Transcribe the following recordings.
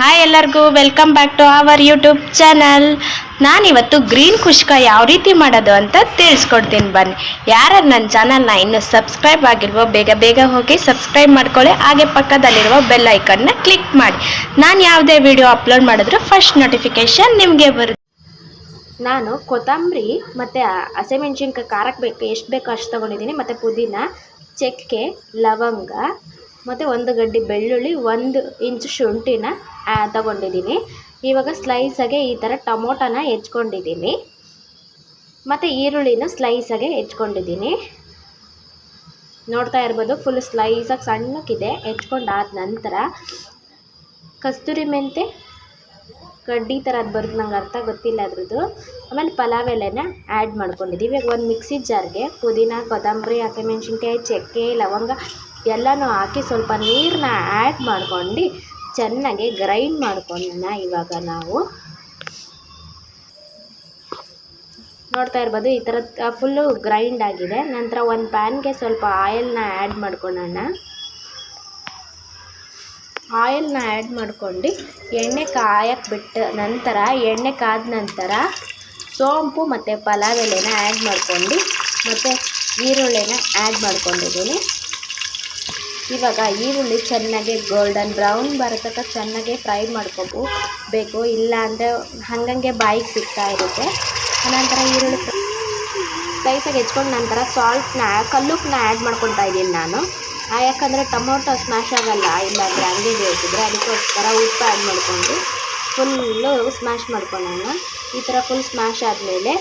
Hi ಎಲ್ಲರಿಗೂ welcome back to our YouTube channel ನಾನಿವತ್ತು green kushka ಯಾವ ರೀತಿ ಮಾಡೋದು ಅಂತ ತಿಳಿಸ್ಕೊಡ್ತೀನಿ ಬನ್ನಿ. ಯಾರು ನನ್ನ ಚಾನಲ್ನ ಇನ್ನೂ ಸಬ್ಸ್ಕ್ರೈಬ್ ಆಗಿಲ್ವೋ, ಬೇಗ ಬೇಗ ಹೋಗಿ ಸಬ್ಸ್ಕ್ರೈಬ್ ಮಾಡ್ಕೊಳ್ಳಿ. ಹಾಗೆ ಪಕ್ಕದಲ್ಲಿರುವ ಬೆಲ್ ಐಕನ್ನ ಕ್ಲಿಕ್ ಮಾಡಿ. ನಾನು ಯಾವುದೇ ವಿಡಿಯೋ ಅಪ್ಲೋಡ್ ಮಾಡಿದ್ರು ಫಸ್ಟ್ ನೋಟಿಫಿಕೇಶನ್ ನಿಮಗೆ ಬರುತ್ತೆ. ನಾನು ಕೊತ್ತಂಬರಿ ಮತ್ತು ಹಸಿಮೆಣ್ಸಿನ್ಕಾಯಿ ಖಾರಕ್ಕೆ ಬೇಕು, ಎಷ್ಟು ಬೇಕೋ ಅಷ್ಟು ತೊಗೊಂಡಿದ್ದೀನಿ. ಮತ್ತು ಪುದೀನ, ಚಕ್ಕೆ, ಲವಂಗ ಮತ್ತು ಒಂದು ಗಡ್ಡೆ ಬೆಳ್ಳುಳ್ಳಿ, ಒಂದು ಇಂಚು ಶುಂಠಿನ ತಗೊಂಡಿದ್ದೀನಿ. ಇವಾಗ ಸ್ಲೈಸಾಗೆ ಈ ಥರ ಟೊಮೊಟೊನ ಹೆಚ್ಕೊಂಡಿದ್ದೀನಿ. ಮತ್ತು ಈರುಳ್ಳಿನ ಸ್ಲೈಸಾಗೆ ಹೆಚ್ಕೊಂಡಿದ್ದೀನಿ. ನೋಡ್ತಾ ಇರ್ಬೋದು ಫುಲ್ ಸ್ಲೈಸಾಗಿ ಸಣ್ಣಕ್ಕಿದೆ, ಹೆಚ್ಕೊಂಡಾದ ನಂತರ ಕಸ್ತೂರಿ ಮೆಂತೆ, ಕಡ್ಡಿ ಥರ ಅದು ಬರುತ್ತೆ ನಂಗೆ ಅರ್ಥ ಗೊತ್ತಿಲ್ಲ ಅದ್ರದ್ದು. ಆಮೇಲೆ ಪಲಾವ್ ಎಲೆನ ಆ್ಯಡ್ ಮಾಡ್ಕೊಂಡಿದ್ದೀವಿ ಇವಾಗ ಒಂದು ಮಿಕ್ಸಿ ಜಾರ್ಗೆ ಪುದೀನ, ಕೊತ್ತಂಬರಿ, ಹಸಿಮೆಣ್ಸಿನ್ಕಾಯಿ, ಚಕ್ಕೆ, ಲವಂಗ ಎಲ್ಲನೂ ಹಾಕಿ ಸ್ವಲ್ಪ ನೀರನ್ನ ಆ್ಯಡ್ ಮಾಡ್ಕೊಂಡು ಚೆನ್ನಾಗಿ ಗ್ರೈಂಡ್ ಮಾಡ್ಕೊಳ್ಳೋಣ ಇವಾಗ ನಾವು. ನೋಡ್ತಾ ಇರ್ಬೋದು, ಈ ಥರ ಫುಲ್ಲು ಗ್ರೈಂಡ್ ಆಗಿದೆ. ನಂತರ ಒಂದು ಪ್ಯಾನ್ಗೆ ಸ್ವಲ್ಪ ಆಯಿಲ್ನ ಆ್ಯಡ್ ಮಾಡ್ಕೊಳ್ಳೋಣ ಆಯಿಲ್ನ ಆ್ಯಡ್ ಮಾಡ್ಕೊಂಡು ಎಣ್ಣೆ ಕಾಯಕ್ಕೆ ಬಿಟ್ಟು ನಂತರ, ಎಣ್ಣೆ ಕಾದ ನಂತರ ಸೋಂಪು ಮತ್ತು ಪಲಾವ್ ಎಲೆನ ಆ್ಯಡ್ ಮಾಡ್ಕೊಂಡು ಮತ್ತು ಈರುಳ್ಳಿನ ಆ್ಯಡ್ ಮಾಡ್ಕೊಂಡಿದ್ದೀನಿ. ಇವಾಗ ಈರುಳ್ಳಿ ಚೆನ್ನಾಗಿ ಗೋಲ್ಡನ್ ಬ್ರೌನ್ ಬರತಕ್ಕ ಚೆನ್ನಾಗಿ ಫ್ರೈ ಮಾಡ್ಕೋಬೇಕು ಬೇಕು, ಇಲ್ಲ ಅಂದರೆ ಹಂಗಂಗೆ ಬಾಯಿಗೆ ಸಿಗ್ತಾ ಇರುತ್ತೆ. ಆನಂತರ ಈರುಳ್ಳಿ ಸ್ಲೈಸಾಗಿ ಹೆಚ್ಕೊಂಡು ನಂತರ ಸಾಲ್ಟ್ನ ಕಲ್ಲುಪ್ಪನ್ನ ಆ್ಯಡ್ ಮಾಡ್ಕೊತಾ ಇದ್ದೀನಿ ನಾನು. ಯಾಕಂದರೆ ಟೊಮೊಟೊ ಸ್ಮ್ಯಾಶ್ ಆಗಲ್ಲ ಇಲ್ಲಾಂದರೆ ಹಂಗೆ ಬೇಯಿಸಿದ್ರೆ ಅದಕ್ಕೋಸ್ಕರ ಉಪ್ಪು ಆ್ಯಡ್ ಮಾಡಿಕೊಂಡು ಫುಲ್ಲು ಸ್ಮ್ಯಾಶ್ ಮಾಡ್ಕೊಳ್ಳೋಣ ಈ ಥರ ಫುಲ್ ಸ್ಮ್ಯಾಶ್ ಆದಮೇಲೆ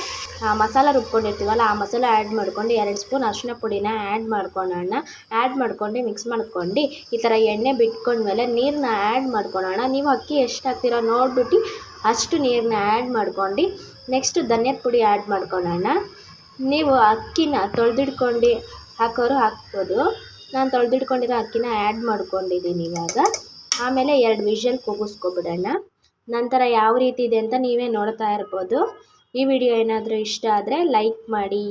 ಮಸಾಲ ರುಬ್ಕೊಂಡಿರ್ತೀವಲ್ಲ, ಆ ಮಸಾಲ ಆ್ಯಡ್ ಮಾಡ್ಕೊಂಡು ಎರಡು ಸ್ಪೂನ್ ಅರಿಶಿನ ಪುಡಿನ ಆ್ಯಡ್ ಮಾಡ್ಕೊಳ್ಳೋಣ ಆ್ಯಡ್ ಮಾಡ್ಕೊಂಡು ಮಿಕ್ಸ್ ಮಾಡ್ಕೊಂಡು ಈ ಥರ ಎಣ್ಣೆ ಬಿಟ್ಕೊಂಡ್ಮೇಲೆ ನೀರನ್ನ ಆ್ಯಡ್ ಮಾಡ್ಕೊಳ್ಳೋಣ ನೀವು ಅಕ್ಕಿ ಎಷ್ಟು ಹಾಕ್ತೀರೋ ನೋಡ್ಬಿಟ್ಟು ಅಷ್ಟು ನೀರನ್ನ ಆ್ಯಡ್ ಮಾಡ್ಕೊಂಡು ನೆಕ್ಸ್ಟ್ ಧನಿಯದ ಪುಡಿ ಆ್ಯಡ್ ಮಾಡ್ಕೊಳ್ಳೋಣ ನೀವು ಅಕ್ಕಿನ ತೊಳೆದಿಡ್ಕೊಂಡು ಹಾಕೋರು ಹಾಕ್ಬೋದು. ನಾನು ತೊಳೆದಿಡ್ಕೊಂಡಿರೋ ಅಕ್ಕಿನ ಆ್ಯಡ್ ಮಾಡ್ಕೊಂಡಿದ್ದೀನಿ ಇವಾಗ. ಆಮೇಲೆ ಎರಡು ವಿಷಲ್ ಕೂಗಿಸ್ಕೊಬಿಡೋಣ ನಂತರ ಯಾವ ರೀತಿ ಇದೆ ಅಂತ ನೀವೇ ನೋಡ್ತಾ ಇರ್ಬೋದು. ಈ ವಿಡಿಯೋ ಏನಾದರೂ ಇಷ್ಟ ಆದರೆ ಲೈಕ್ ಮಾಡಿ.